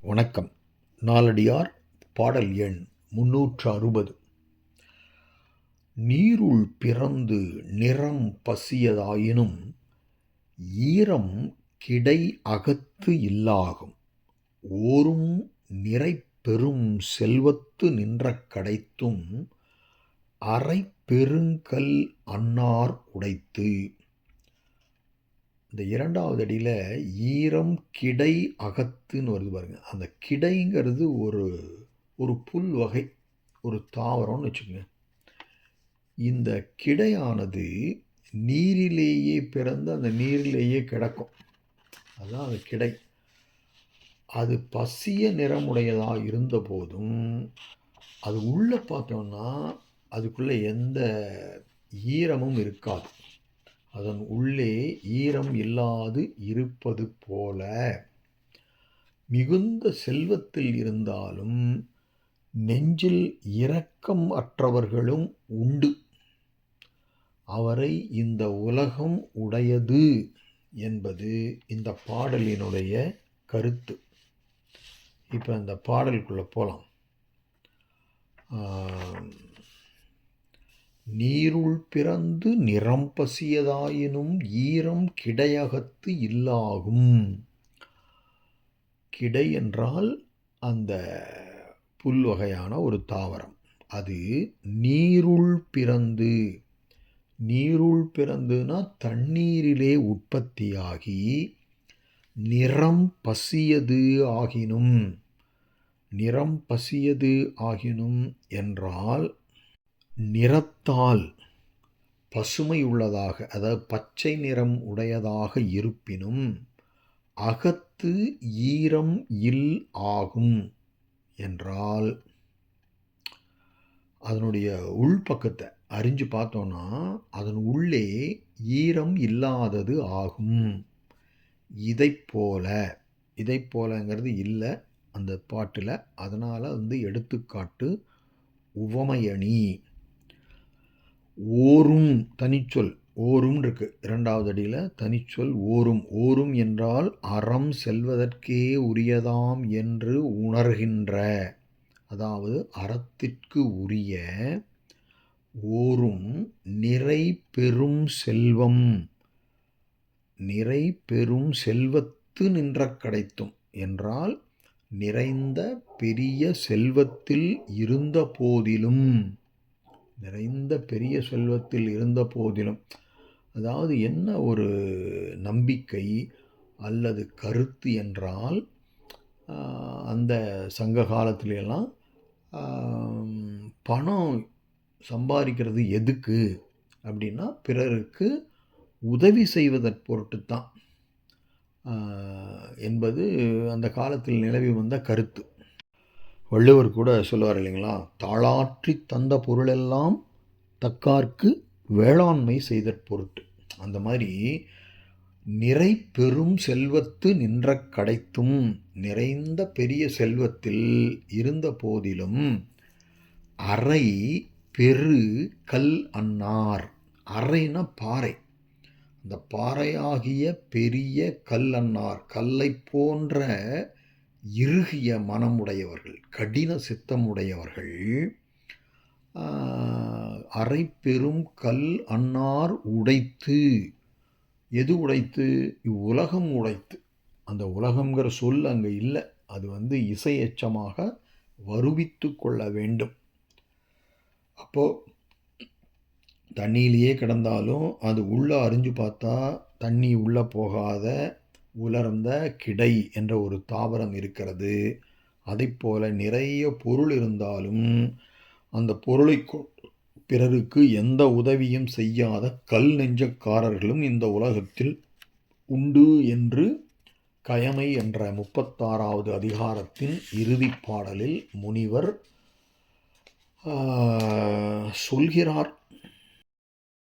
வணக்கம். நாலடியார் பாடல் எண் முன்னூற்று அறுபது. நீருள் பிறந்து நிறம் பசியதாயினும் ஈரம் கிடை அகத்து இல்லாகும். ஓரும் நிறை பெரும் செல்வத்து நின்ற கடைத்தும் அரை பெருங்கல் அன்னார் உடைத்து இந்த இரண்டாவது அடியில் ஈரம் கிடை அகத்துன்னு வருது பாருங்கள் அந்த கிடைங்கிறது ஒரு ஒரு புல் வகை ஒரு தாவரம்னு வச்சுக்கோங்க. இந்த கிடையானது நீரிலேயே பிறந்து அந்த நீரிலேயே கிடக்கும். அதுதான் அந்த கிடை. அது பசிய நிறமுடையதாக இருந்த போதும் அது உள்ளே பார்த்தோம்னா அதுக்குள்ளே எந்த ஈரமும் இருக்காது. அதன் உள்ளே ஈரம் இல்லாது இருப்பது போல. மிகுந்த செல்வத்தில் இருந்தாலும் நெஞ்சில் இரக்கம் அற்றவர்களும் உண்டு. அவரை இந்த உலகம் உடையது என்பது இந்த பாடலினுடைய கருத்து. இப்போ அந்த பாடலுக்குள்ளே போகலாம் நீருள் பிறந்து நிறம் பசியதாயினும் ஈரம் கிடையகத்து இல்லாகும். கிடை என்றால் அந்த புல் வகையான ஒரு தாவரம். அது நீருள் பிறந்து நீருள் பிறந்துனா தண்ணீரிலே உற்பத்தியாகி நிறம் பசியது ஆகினும் நிறம் பசியது ஆகினும் என்றால் நிறத்தால் பசுமை உள்ளதாக அதாவது பச்சை நிறம் உடையதாக இருப்பினும் அகத்து ஈரம் இல் ஆகும் என்றால் அதனுடைய உள்பக்கத்தை அறிஞ்சு பார்த்தோன்னா அதன் உள்ளே ஈரம் இல்லாதது ஆகும். இதை போல இதை போலங்கிறது இல்லை அந்த பாட்டில். அதனால் வந்து எடுத்துக்காட்டு உவமையணி. ஓரும் தனிச்சொல் ஓரும் இருக்கு. இரண்டாவது அடியில் தனிச்சொல் ஓரும். ஓரும் என்றால் அறம் செல்வதற்கே உரியதாம் என்று உணர்கின்ற அதாவது அறத்திற்கு உரிய ஓரும் நிறை பெரும் செல்வம். நிறை பெரும் செல்வத்து நின்ற கிடைத்தும் என்றால் நிறைந்த பெரிய செல்வத்தில் இருந்த போதிலும் நிறைந்த பெரிய செல்வத்தில் இருந்த போதிலும் அதாவது என்ன ஒரு நம்பிக்கை அல்லது கருத்து என்றால் அந்த சங்க காலத்திலெல்லாம் பணம் சம்பாதிக்கிறது எதுக்கு? அப்படின்னா பிறருக்கு உதவி செய்வதற் பொருட்டு தான். என்பது அந்த காலத்தில் நிலவி வந்த கருத்து. வள்ளுவர் கூட சொல்லுவார் இல்லைங்களா? தாளாற்றி தந்த பொருளெல்லாம் தக்கார்க்கு வேளாண்மை செய்தற் பொருட்டு. அந்த மாதிரி நிறை பெரும் செல்வத்து நின்ற கடைத்தும் நிறைந்த பெரிய செல்வத்தில் இருந்த போதிலும் அறை பெரு கல் அன்னார். அறைனா பாறை. அந்த பாறையாகிய பெரிய கல் அன்னார். கல்லை போன்ற இறுகிய மனமுடையவர்கள். கடின சித்தமுடையவர்கள் அரை பெரும் கல் அன்னார் உடைத்து. எது உடைத்து? இவ்வுலகம் உடைத்து. அந்த உலகங்கிற சொல் அங்கே இல்லை. அது வந்து இசை எச்சமாக வருவித்து கொள்ள வேண்டும். அப்போது தண்ணியிலேயே கிடந்தாலும் அது உள்ளே அறிஞ்சு பார்த்தா தண்ணி உள்ளே போகாத உலர்ந்த கிடை என்ற ஒரு தாவரம் இருக்கிறது. அதை போல நிறைய பொருள் இருந்தாலும் அந்த பொருளை பிறருக்கு எந்த உதவியும் செய்யாத கல் நெஞ்சக்காரர்களும் இந்த உலகத்தில் உண்டு என்று கயமை என்ற முப்பத்தாறாவது அதிகாரத்தின் இறுதி பாடலில் முனிவர் சொல்கிறார்.